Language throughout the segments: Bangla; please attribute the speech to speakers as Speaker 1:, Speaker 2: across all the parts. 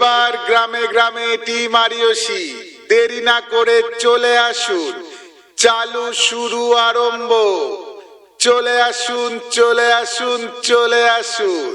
Speaker 1: এবার গ্রামে গ্রামে টি মারিয়সি দেরি না করে চলে আসুন চালু শুরু আরম্ভ চলে আসুন চলে আসুন চলে আসুন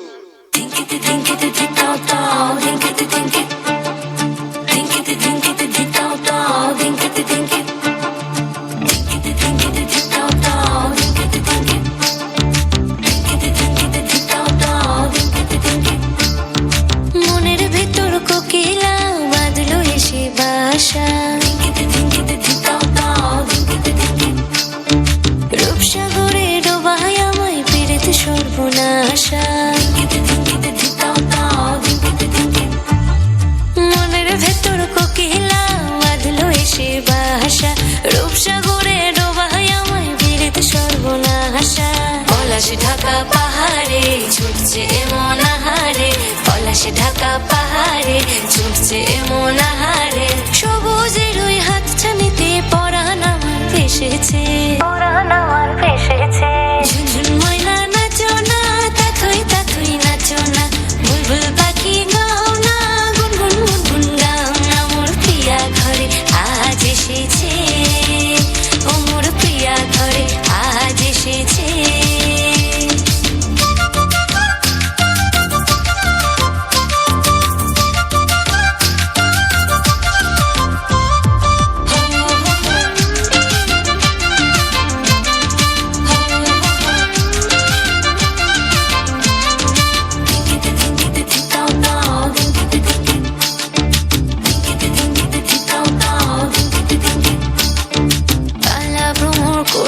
Speaker 2: রূপসাগরে ডোবায় আমায় পেরেতে সর্বনাশা। পলাশে ঢাকা পাহাড়ে ছুটছে এমন আহারে। পলাশে ঢাকা পাহাড়ে ছুটছে এমন আহারে। সবুজের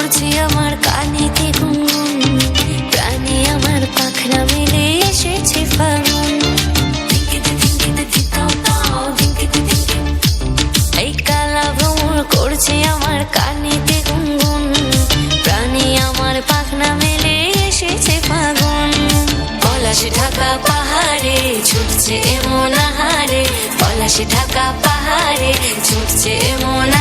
Speaker 2: করছে আমার কানেতে গুনগুন আমার পাখনা মেলে এসেছে ফাগুন। এই কালা ভ্রমর করছে আমার কানেতে আমার পাখনা ফাগুন। ঢাকা পাহাড়ে ছুটছে এমন আহারে। পলাশ ঢাকা পাহাড়ে ছুটছে এমন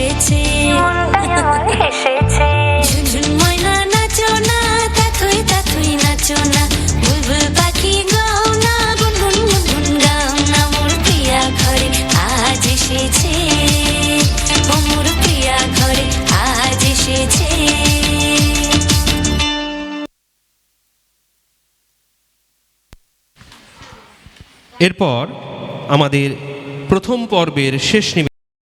Speaker 2: আমার হেসেছে। ঝুনঝুন ময়না নাচো না তাথই তাথই নাচো না। বুলবুল পাখি গাও না গুনগুন গুনগুন গাও না। মোর প্রিয়া ঘরে আজ এসেছে। ও মোর প্রিয়া ঘরে আজ এসেছে।
Speaker 3: এরপর আমাদের প্রথম পর্বের শেষ